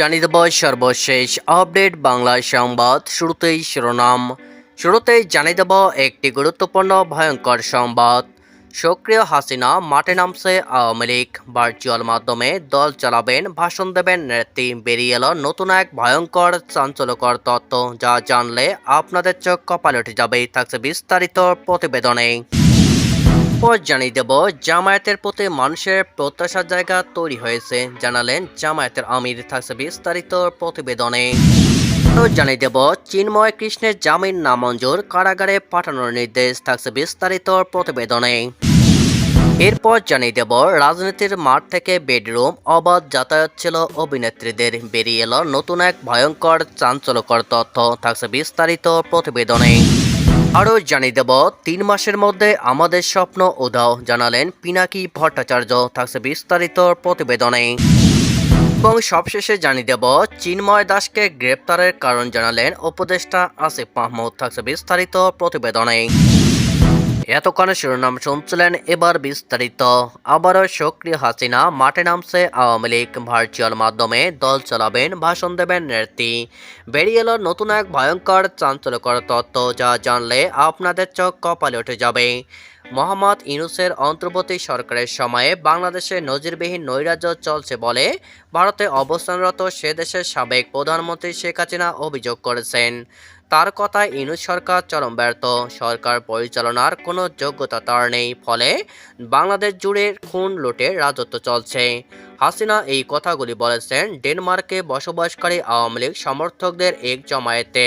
জানিয়ে দেব সর্বশেষ আপডেট বাংলা সংবাদ শুরুতেই শিরোনাম। শুরুতেই জানিয়ে দেব একটি গুরুত্বপূর্ণ ভয়ঙ্কর সংবাদ। সক্রিয় হাসিনা মাঠে নামছে আওয়ামী লীগ। ভার্চুয়াল মাধ্যমে দল চালাবেন, ভাষণ দেবেন, নেত্রী বেরিয়ে এলো নতুন এক ভয়ঙ্কর চাঞ্চল্যকর তত্ত্ব। যা জানলে আপনাদের চোখ কপালে উঠে যাবে, থাকছে বিস্তারিত প্রতিবেদনে। পর জানিয়ে দেব, জামায়াতের প্রতি মানুষের প্রত্যাশার জায়গা তৈরি হয়েছে, জানালেন জামায়াতের আমির থাকছে বিস্তারিত প্রতিবেদনে। জানিয়ে দেব, চিন্ময় কৃষ্ণের জামিন নামঞ্জুর কারাগারে পাঠানোর নির্দেশ থাকছে বিস্তারিত প্রতিবেদনে। এরপর জানিয়ে দেব, রাজনীতির মাঠ থেকে বেডরুম অবাধ যাতায়াত ছিল অভিনেত্রীদের, বেরিয়ে এলো নতুন এক ভয়ঙ্কর চাঞ্চল্যকর তথ্য থাকছে বিস্তারিত প্রতিবেদনে। আরও জানিয়ে দেব, তিন মাসের মধ্যে আমাদের স্বপ্ন উদাও জানালেন পিনাকি ভট্টাচার্য, থাকছে বিস্তারিত প্রতিবেদনে। এবং সবশেষে জানিয়ে দেব, চিন্ময় দাসকে গ্রেপ্তারের কারণ জানালেন উপদেষ্টা আসিফ মাহমুদ, থাকছে বিস্তারিত প্রতিবেদনে। এতক্ষণে শিরোনাম শুনছিলেন এবার বিস্তারিত। আবারও সক্রিয় হাসিনা, মাঠে নামছে আওয়ামী লীগ। ভার্চুয়াল মাধ্যমে দল চালাবেন, ভাষণ দেবেন নেত্রী। বেরিয়ে এলো নতুন এক ভয়ঙ্কর চাঞ্চল্যকর তত্ত্ব যা জানলে আপনাদের চোখ কপালে উঠে যাবে। মোহাম্মদ ইনুসের অন্তর্বর্তী সরকারের সময়ে বাংলাদেশে নজিরবিহীন নৈরাজ্য চলছে বলে ভারতে অবস্থানরত সে দেশের সাবেক প্রধানমন্ত্রী শেখ হাসিনা অভিযোগ করেছেন। তার কথায় ইনুস সরকার চরম ব্যর্থ। সরকার পরিচালনার কোনো যোগ্যতা তার নেই, ফলে বাংলাদেশ জুড়ে খুন লুটের রাজত্ব চলছে। হাসিনা এই কথাগুলি বলেছেন ডেনমার্কে বসবাসকারী আওয়ামী লীগ সমর্থকদের এক জমায়েতে।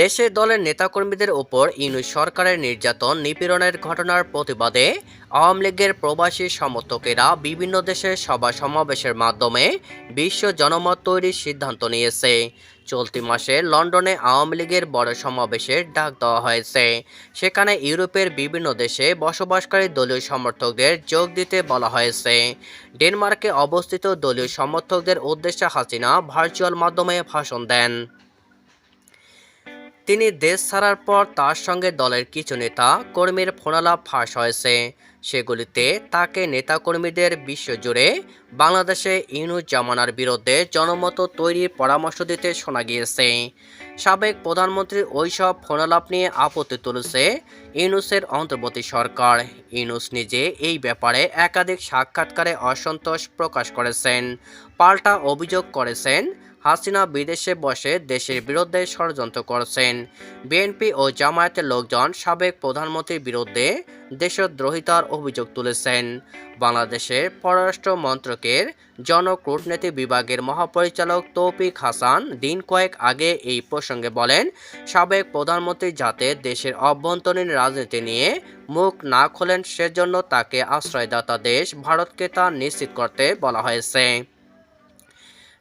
দেশের দলের নেতাকর্মীদের ওপর ইউনুস সরকারের নির্যাতন, নিপীড়নের ঘটনার প্রতিবাদে আওয়ামী লীগের প্রবাসী সমর্থকেরা বিভিন্ন দেশের সভা সমাবেশের মাধ্যমে বিশ্ব জনমত তৈরির সিদ্ধান্ত নিয়েছে। চলতি মাসে লন্ডনে আওয়ামী লীগের বড় সমাবেশের ডাক দেওয়া হয়েছে। সেখানে ইউরোপের বিভিন্ন দেশে বসবাসকারী দলীয় সমর্থকদের যোগ দিতে বলা হয়েছে। ডেনমার্কে অবস্থিত দলীয় সমর্থকদের উদ্দেশ্যে হাসিনা ভার্চুয়াল মাধ্যমে ভাষণ দেন। তিনি দেশ ছাড়ার পর তার সঙ্গে দলের কিছু নেতা, কর্মীর ফোনালাপ ফাঁস হয়েছে। সেগুলিতে তাকে নেতাকর্মীদের বিশ্বজুড়ে বাংলাদেশে ইউনুস জামানার বিরুদ্ধে জনমত তৈরির পরামর্শ দিতে শোনা গিয়েছে। সাবেক প্রধানমন্ত্রীর ওইসব ফোনালাপ নিয়ে আপত্তি তুলেছে ইউনুসের অন্তর্বর্তী সরকার। ইউনুস নিজে এই ব্যাপারে একাধিক সাক্ষাৎকারে অসন্তোষ প্রকাশ করেছেন, পাল্টা অভিযোগ করেছেন হাসিনা বিদেশে বসে দেশের বিরুদ্ধে ষড়যন্ত্র করছেন। বিএনপি ও জামায়াতের লোকজন সাবেক প্রধানমন্ত্রীর বিরুদ্ধে দেশদ্রোহিতার অভিযোগ তুলেছেন। বাংলাদেশের পররাষ্ট্র মন্ত্রকের জনকূটনীতি বিভাগের মহাপরিচালক তৌফিক হাসান দিন কয়েক আগে এই প্রসঙ্গে বলেন, সাবেক প্রধানমন্ত্রী যাতে দেশের অভ্যন্তরীণ রাজনীতি নিয়ে মুখ না খোলেন, সেজন্য তাকে আশ্রয়দাতা দেশ ভারতকে তা নিশ্চিত করতে বলা হয়েছে।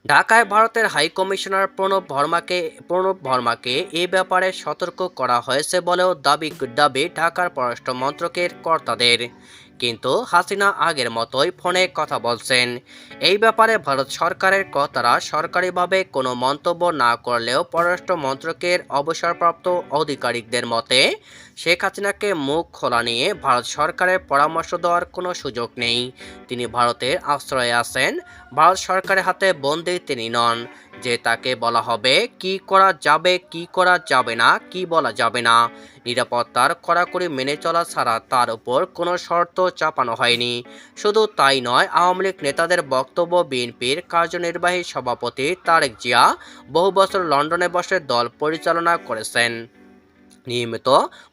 ঢাকায় ভারতের হাই কমিশনার প্রণব ভর্মাকে প্রণব ভর্মাকে এ ব্যাপারে সতর্ক করা হয়েছে বলেও দাবি দাবি ঢাকার পররাষ্ট্র মন্ত্রকের কর্তাদের। কিন্তু হাসিনা আগের মতোই ফোনে কথা বলছেন। এই ব্যাপারে ভারত সরকারের কর্তারা সরকারিভাবে কোনো মন্তব্য না করলেও পররাষ্ট্র মন্ত্রকের অবসরপ্রাপ্ত আধিকারিকদের মতে শেখ হাসিনাকে মুখ খোলা নিয়ে ভারত সরকারের পরামর্শ দেওয়ার কোনো সুযোগ নেই। তিনি ভারতের আশ্রয়ে আছেন। ভারত সরকারের হাতে বন্দি তিনি নন। যে তাকে বলা হবে, কি করা যাবে, কি করা যাবে না, কি বলা যাবে না। নিরাপত্তার কড়াকড়ি মেনে চলা ছাড়া তার উপর কোনো শর্ত চাপানো হয়নি। শুধু তাই নয়, আওয়ামী লীগ নেতাদের বক্তব্য বিএনপির কার্যনির্বাহী সভাপতি তারেক জিয়া বহু বছর লন্ডনে বসে দল পরিচালনা করেছেন। নিয়মিত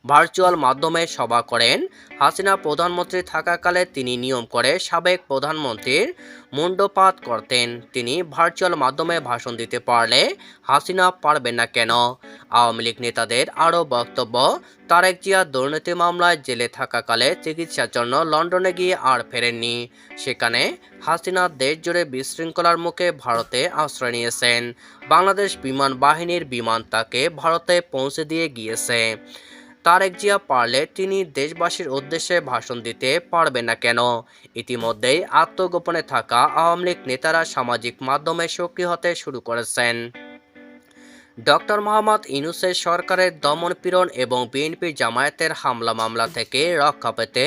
ভার্চুয়াল মাধ্যমে সভা করেন। হাসিনা প্রধানমন্ত্রী থাকাকালে তিনি নিয়ম করে সাবেক প্রধানমন্ত্রীর মুন্ডপাত করতেন। তিনি ভার্চুয়াল মাধ্যমে ভাষণ দিতে পারলে হাসিনা পারবেন না কেন? আওয়ামী লীগ নেতাদের আরও বক্তব্য তারেক জিয়া দুর্নীতি মামলায় জেলে থাকাকালে চিকিৎসার জন্য লন্ডনে গিয়ে আর ফেরেননি। সেখানে হাসিনা দেশ জুড়ে বিশৃঙ্খলার মুখে ভারতে আশ্রয় নিয়েছেন। বাংলাদেশ বিমান বাহিনীর বিমান তাকে ভারতে পৌঁছে দিয়ে গিয়েছে। তারেক জিয়া পারলে তিনি দেশবাসীর উদ্দেশ্যে ভাষণ দিতে পারবেন না কেন? ইতিমধ্যেই আত্মগোপনে থাকা আওয়ামী লীগ নেতারা সামাজিক মাধ্যমে সক্রিয় হতে শুরু করেছেন। ডক্টর মোহাম্মদ ইনুসের সরকারের দমনপীড়ন এবং বিএনপি জামায়াতের হামলা মামলা থেকে রক্ষা পেতে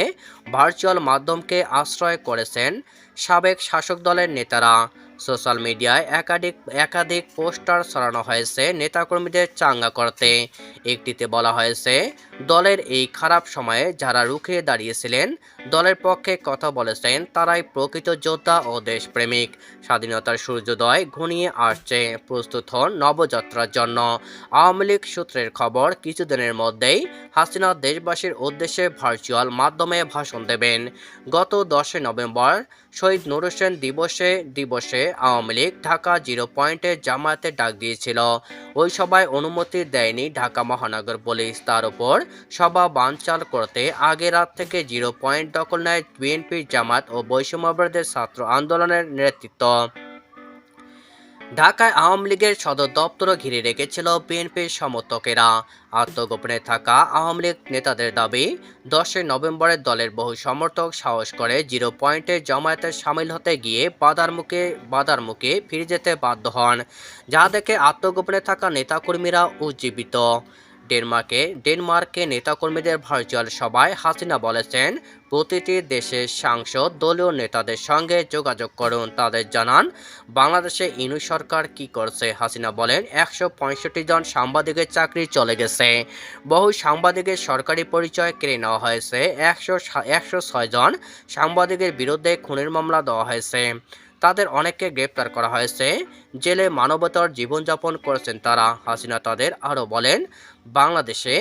ভার্চুয়াল মাধ্যমকে আশ্রয় করেছেন সাবেক শাসক দলের নেতারা। সোশ্যাল মিডিয়ায় একাধিক একাধিক পোস্টার ছড়ানো হয়েছে নেতাকর্মীদের চাঙ্গা করতে। একটিতে বলা হয়েছে, দলের এই খারাপ সময়ে যারা রুখে দাঁড়িয়েছিলেন, দলের পক্ষে কথা বলেছেন, তারাই প্রকৃত যোদ্ধা ও দেশপ্রেমিক। স্বাধীনতার সূর্যোদয় ঘনিয়ে আসছে, প্রস্তুত হন নবযাত্রার জন্য। আওয়ামী লীগ সূত্রের খবর, কিছুদিনের মধ্যেই হাসিনা দেশবাসীর উদ্দেশ্যে ভার্চুয়াল মাধ্যমে ভাষণ দেবেন। গত দশই নভেম্বর শহীদ নুর হোসেন দিবসে দিবসে আওয়ামী লীগ ঢাকা জিরো পয়েন্টে জামায়াতে ডাক দিয়েছিল। ওই সভায় অনুমতি দেয়নি ঢাকা মহানগর পুলিশ। তার উপর সভা বানচাল করতে আগের রাত থেকে জিরো পয়েন্ট দখল নেয় বিএনপির জামাত ও বৈষম্যবাদের ছাত্র আন্দোলনের নেতৃত্ব। ঢাকায় আওয়ামী লীগের সদর দপ্তর ঘিরে রেখেছিল বিএনপির সমর্থকেরা। আত্মগোপনে থাকা আওয়ামী লীগ নেতাদের দাবি, দশই নভেম্বরের দলের বহু সমর্থক সাহস করে জিরো পয়েন্টে জমায়েতে সামিল হতে গিয়ে বাধার মুখে বাধার মুখে ফিরে যেতে বাধ্য হন। যা দেখে আত্মগোপনে থাকা নেতাকর্মীরা উজ্জীবিত। ডেনমার্কে ডেনমার্কে নেতাকর্মীদের ভার্চুয়াল সভায় হাসিনা বলেছেন, প্রতিটি দেশের সাংসদ দলীয় নেতাদের সঙ্গে যোগাযোগ করুন। তাদের জানান, বাংলাদেশে ইনু সরকার কি করছে? হাসিনা বলেন, একশো পঁয়ষট্টি জন সাংবাদিকের চাকরি চলে গেছে। বহু সাংবাদিকের সরকারি পরিচয় কেড়ে নেওয়া হয়েছে। একশো একশো জন সাংবাদিকের বিরুদ্ধে খুনের মামলা দেওয়া হয়েছে। তাদের অনেককে গ্রেপ্তার করা হয়েছে। জেলে মানবতার জীবনযাপন করেছেন তারা। হাসিনা তাদের আরও বলেন, বাংলাদেশে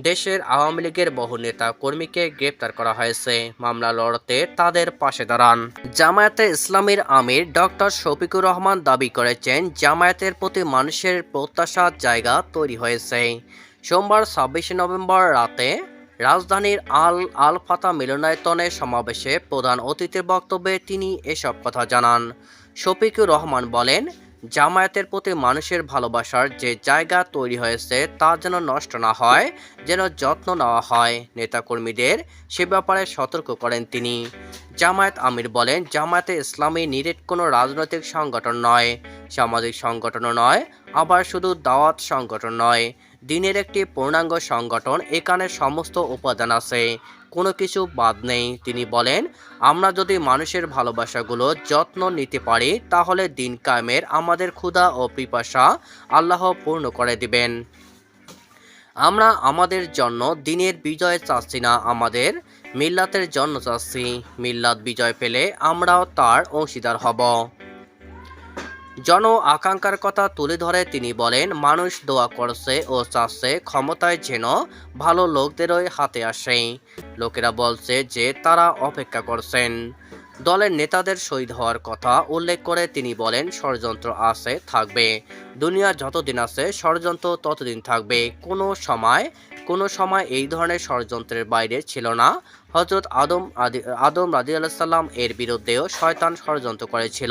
দেশের আওয়ামী লীগের বহু নেতা কর্মীকে গ্রেপ্তার করা হয়েছে। মামলা লড়তে তাদের পাশে দাঁড়ান। জামায়াতে ইসলামীর আমির ডক্টর শফিকুর রহমান দাবি করেছেন, জামায়াতের প্রতি মানুষের প্রত্যাশার জায়গা তৈরি হয়েছে। সোমবার ছাব্বিশে নভেম্বর রাতে রাজধানীর আল আল ফাতা মিলনায়তনে সমাবেশে প্রধান অতিথির বক্তব্যে তিনি এসব কথা জানান। শফিকুর রহমান বলেন, জামায়াতের প্রতি মানুষের ভালোবাসার যে জায়গা তৈরি হয়েছে তা যেন নষ্ট না হয়, যেন যত্ন নেওয়া হয়। নেতাকর্মীদের সে ব্যাপারে সতর্ক করেন তিনি। জামায়াত আমির বলেন, জামায়াতে ইসলামী নিরেট কোনো রাজনৈতিক সংগঠন নয়। সামাজিক সংগঠনও নয়, আবার শুধু দাওয়াত সংগঠন নয়। দিনের একটি পূর্ণাঙ্গ সংগঠন এখানে সমস্ত উপাদান আছে। কোনো কিছু বাদ নেই, তিনি বলেন, আমরা যদি মানুষের ভালোবাসাগুলো যত্ন নিতে পারি, তাহলে দিন কায়েমের আমাদের ক্ষুধা ও পিপাসা আল্লাহ পূর্ণ করে দিবেন। আমরা আমাদের জন্য দিনের বিজয় চাচ্ছি না, আমাদের মিল্লাতের জন্য চাচ্ছি। মিল্লাত বিজয় পেলে আমরাও তার অংশীদার হব। জন আকাঙ্ক্ষার কথা তুলে ধরে তিনি বলেন, মানুষ দোয়া করছে ও চাচ্ছে, ক্ষমতায় যেন ভালো লোকদেরই হাতে আসে। লোকেরা বলছে যে তারা অপেক্ষা করছেন। দলের নেতাদের শহীদ হওয়ার কথা উল্লেখ করে তিনি বলেন, ষড়যন্ত্র আছে, থাকবে। দুনিয়া যতদিন আছে, ষড়যন্ত্র ততদিন থাকবে। কোনো সময় কোনো সময় এই ধরনের ষড়যন্ত্রের বাইরে ছিল না। হজরত আদম আদি, আদম রাজি সাল্লাম এর বিরুদ্ধেও শয়তান ষড়যন্ত্র করেছিল।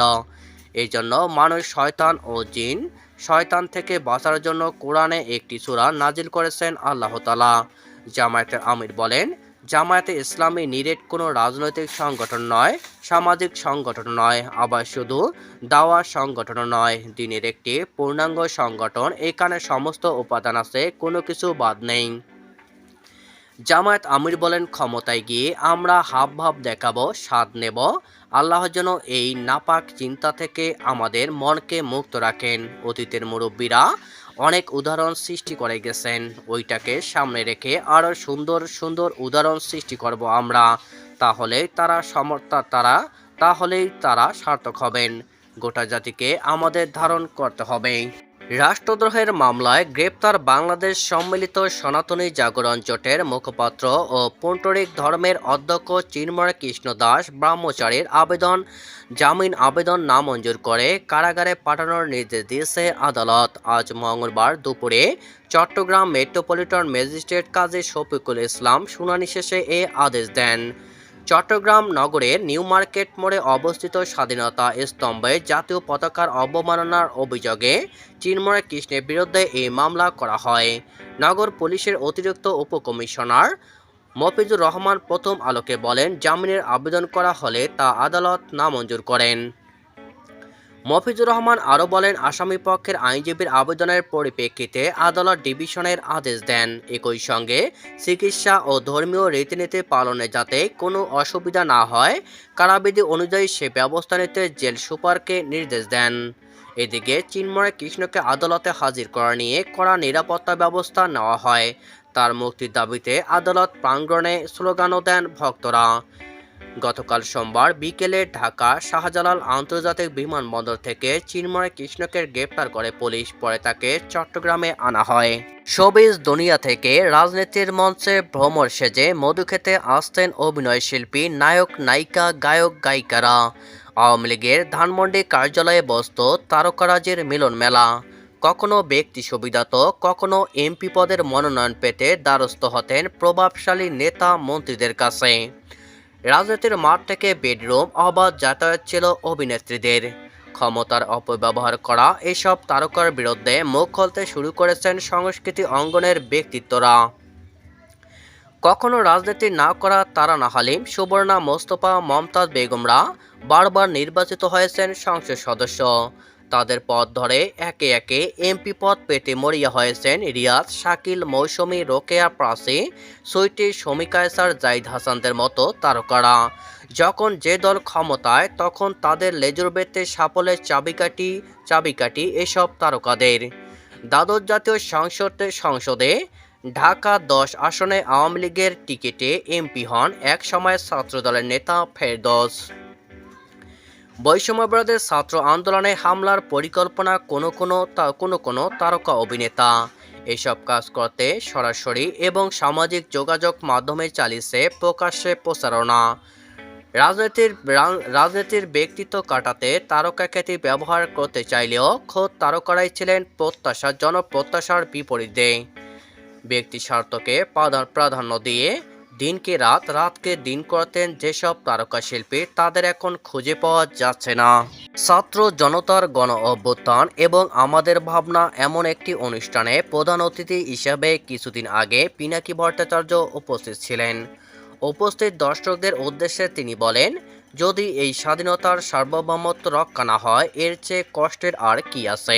এই জন্য মানুষ শয়তান ও জিন শয়তান থেকে বাঁচার জন্য কোরআনে একটি সুরা নাজিল করেছেন আল্লাহ তালা জামায়াতের আমির বলেন, জামায়াতে ইসলামী নিরেট কোনো রাজনৈতিক সংগঠন নয়, সামাজিক সংগঠন নয়, আবার শুধু দাওয়া সংগঠন নয়। দিনের একটি পূর্ণাঙ্গ সংগঠন, এখানে সমস্ত উপাদান আছে, কোনো কিছু বাদ নেই। জামায়াত আমির বলেন, ক্ষমতায় গিয়ে আমরা হাব ভাব দেখাবো, স্বাদ নেব। আল্লাহ যেন এই নাপাক চিন্তা থেকে আমাদের মনকে মুক্ত রাখেন। অতীতের মুরব্বীরা অনেক উদাহরণ সৃষ্টি করে গেছেন। ওইটাকে সামনে রেখে আরও সুন্দর সুন্দর উদাহরণ সৃষ্টি করব আমরা। তাহলে তারা সমর্থা, তারা, তাহলেই তারা সার্থক হবেন। গোটা জাতিকে আমাদের ধারণ করতে হবে। রাষ্ট্রদ্রোহের মামলায় গ্রেপ্তার বাংলাদেশ সম্মিলিত সনাতনী জাগরণ জোটের মুখপাত্র ও পুন্টরিক ধর্মের অধ্যক্ষ চিন্ময় কৃষ্ণ দাস ব্রহ্মচারীর আবেদন, জামিন আবেদন নামঞ্জুর করে কারাগারে পাঠানোর নির্দেশ দিয়েছে আদালত। আজ মঙ্গলবার দুপুরে চট্টগ্রাম মেট্রোপলিটন ম্যাজিস্ট্রেট কাজী শফিকুল ইসলাম শুনানি শেষে এ আদেশ দেন। চট্টগ্রাম নগরের নিউ মার্কেট মোড়ে অবস্থিত স্বাধীনতা স্তম্ভে জাতীয় পতাকার অবমাননার অভিযোগে চিন্ময় কৃষ্ণের বিরুদ্ধে এই মামলা করা হয়। নগর পুলিশের অতিরিক্ত উপকমিশনার মফিজুর রহমান প্রথম আলোকে বলেন, জামিনের আবেদন করা হলে তা আদালত নামঞ্জুর করেন। মফিজুর রহমান আরও বলেন, আসামি পক্ষের আইনজীবীর আবেদনের পরিপ্রেক্ষিতে আদালত ডিভিশনের আদেশ দেন। একই সঙ্গে চিকিৎসা ও ধর্মীয় রীতিনীতি পালনে যাতে কোনো অসুবিধা না হয়, কারাবিধি অনুযায়ী সে ব্যবস্থা নিতে জেল সুপারকে নির্দেশ দেন। এদিকে চিন্ময় কৃষ্ণকে আদালতে হাজির করা নিয়ে কড়া নিরাপত্তা ব্যবস্থা নেওয়া হয়। তার মুক্তির দাবিতে আদালত প্রাঙ্গণে স্লোগানও দেন ভক্তরা। গতকাল সোমবার বিকেলে ঢাকা শাহজালাল আন্তর্জাতিক বিমানবন্দর থেকে চিন্ময় কৃষ্ণকে গ্রেপ্তার করে পুলিশ। পরে তাকে চট্টগ্রামে আনা হয়। শোবিজ দুনিয়া থেকে রাজনীতির মঞ্চে ভ্রমর সেজে মধু খেতে আসতেন অভিনয় শিল্পী, নায়ক, নায়িকা, গায়ক, গায়িকারা। আওয়ামী লীগের ধানমন্ডি কার্যালয়ে বসত তারকারাজের মিলন মেলা। কখনো ব্যক্তি সুবিধাত, কখনো এমপি পদের মনোনয়ন পেতে দ্বারস্থ হতেন প্রভাবশালী নেতা মন্ত্রীদের কাছে। রাজনীতির মাঠ থেকে বেডরুম অবাধ যাতায়াত ছিল অভিনেত্রীদের। ক্ষমতার অপব্যবহার করা এসব তারকার বিরুদ্ধে মুখ খুলতে শুরু করেছেন সংস্কৃতি অঙ্গনের ব্যক্তিত্বরা। কখনো রাজনীতি না করা তারানা হালিম, সুবর্ণা মোস্তফা, মমতাজ বেগমরা বারবার নির্বাচিত হয়েছেন সংসদ সদস্য। তাদের পথ ধরে একে একে এমপি পদ পেতে মরিয়া হয়েছেন রিয়াজ, শাকিল, মৌসুমী, রোকেয়া, প্রাসি সুইটি শমিকায়সার জাইদ হাসানদের মতো তারকারা। যখন যে দল ক্ষমতায়, তখন তাদের লেজুর বেতে সাফল্যের চাবিকাঠি চাবিকাঠি এসব তারকাদের। দ্বাদশ জাতীয় সংসদে সংসদে ঢাকা দশ আসনে আওয়ামী লীগের টিকিটে এমপি হন এক সময় ছাত্রদলের নেতা ফেরদৌস। বৈষম্যবিরোধী ছাত্র আন্দোলনে হামলার পরিকল্পনা কোনো কোনো তা কোনো কোনো তারকা অভিনেতা। এসব কাজ করতে সরাসরি এবং সামাজিক যোগাযোগ মাধ্যমে চালিয়েছে প্রকাশ্যে প্রচারণা। রাজনীতির রাজনীতির ব্যক্তিত্ব কাটাতে তারকা খ্যাতি ব্যবহার করতে চাইলেও খোদ তারকারাই ছিলেন প্রত্যাশা জনপ্রত্যাশার বিপরীতে। ব্যক্তি স্বার্থকে প্রাধান্য দিয়ে দিনকে রাত, রাতকে দিন করতেন যেসব তারকা শিল্পী, তাদের এখন খুঁজে পাওয়া যাচ্ছে না। ছাত্র জনতার গণ অভ্যুত্থান এবং আমাদের ভাবনা এমন একটি অনুষ্ঠানে প্রধান অতিথি হিসাবে কিছুদিন আগে পিনাকি ভট্টাচার্য উপস্থিত ছিলেন। উপস্থিত দর্শকদের উদ্দেশ্যে তিনি বলেন যদি এই স্বাধীনতার সার্বভৌমত্ব রক্ষা না হয়, এর চেয়ে কষ্টের আর কি আছে?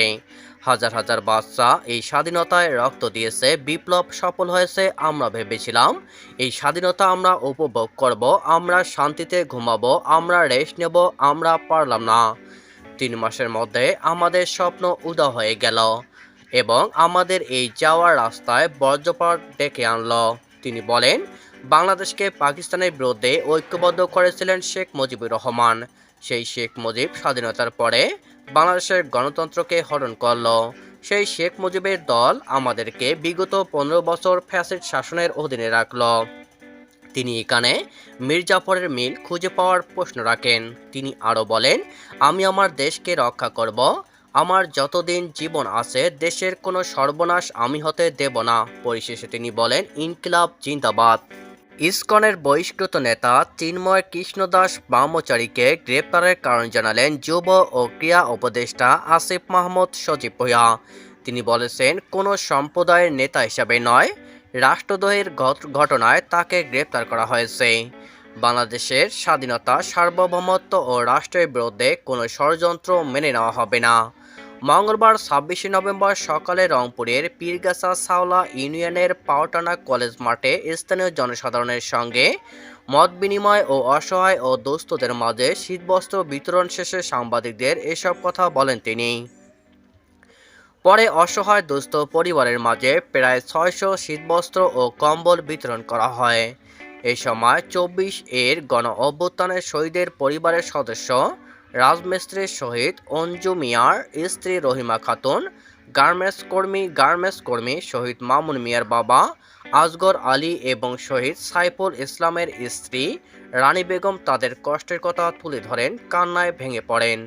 হাজার হাজার বাচ্চা এই স্বাধীনতায় রক্ত দিয়েছে, বিপ্লব সফল হয়েছে, আমরা ভেবেছিলাম। এই স্বাধীনতা আমরা উপভোগ করব, আমরা শান্তিতে ঘুমাবো, আমরা রেস্ট নেব, আমরা পারলাম না। তিন মাসের মধ্যে আমাদের স্বপ্ন উদা হয়ে গেল এবং আমাদের এই যাওয়ার রাস্তায় বজ্রপাত ডেকে আনলো। তিনি বলেন বাংলাদেশকে পাকিস্তানের বিরুদ্ধে ঐক্যবদ্ধ করেছিলেন শেখ মুজিবুর রহমান। সেই শেখ মুজিব স্বাধীনতার পরে বাংলাদেশের গণতন্ত্রকে হরণ করল। সেই শেখ মুজিবের দল আমাদেরকে বিগত পনেরো বছর ফ্যাসিড শাসনের অধীনে রাখল। তিনি এখানে মির্জাফরের মিল খুঁজে পাওয়ার প্রশ্ন রাখেন। তিনি আরও বলেন, আমি আমার দেশকে রক্ষা করব। আমার যতদিন জীবন আছে, দেশের কোনো সর্বনাশ আমি হতে দেব না। পরিশেষে তিনি বলেন, ইনকিলাব জিন্দাবাদ। ইসকনের বহিষ্কৃত নেতা চিন্ময় কৃষ্ণদাস ব্রহ্মচারীকে গ্রেপ্তারের কারণ জানালেন যুব ও ক্রীড়া উপদেষ্টা আসিফ মাহমুদ সজীব ভূঁইয়া। তিনি বলেছেন, কোনো সম্প্রদায়ের নেতা হিসাবে নয়, রাষ্ট্রদ্রোহের ঘট- ঘটনায় তাকে গ্রেপ্তার করা হয়েছে। বাংলাদেশের স্বাধীনতা সার্বভৌমত্ব ও রাষ্ট্রের বিরুদ্ধে কোনো ষড়যন্ত্র মেনে নেওয়া হবে না। মঙ্গলবার ছাব্বিশে নভেম্বর সকালে রংপুরের পীরগাছা সাওলা ইউনিয়নের পাওটানা কলেজ মাঠে স্থানীয় জনসাধারণের সঙ্গে মত বিনিময় ও অসহায় ও দুস্থদের মাঝে শীতবস্ত্র বিতরণ শেষে সাংবাদিকদের এসব কথা বলেন তিনি। পরে অসহায় দুস্থ পরিবারের মাঝে প্রায় ছয়শো শীতবস্ত্র ও কম্বল বিতরণ করা হয়। এ সময় চব্বিশ এর গণ অভ্যুত্থানের শহীদের পরিবারের সদস্য রাজমিস্ত্রির শহীদ অঞ্জু মিয়ার স্ত্রী রহিমা খাতুন, গার্মেন্টস কর্মী গার্মেন্টস কর্মী শহীদ মামুন মিয়ার বাবা, আজগর আলী এবং শহীদ সাইফুল ইসলামের স্ত্রী রানী বেগম তাদের কষ্টের কথা তুলে ধরেন, কান্নায় ভেঙে পড়েন।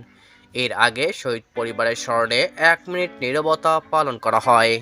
এর আগে শহীদ পরিবারের স্মরণে এক মিনিট নীরবতা পালন করা হয়।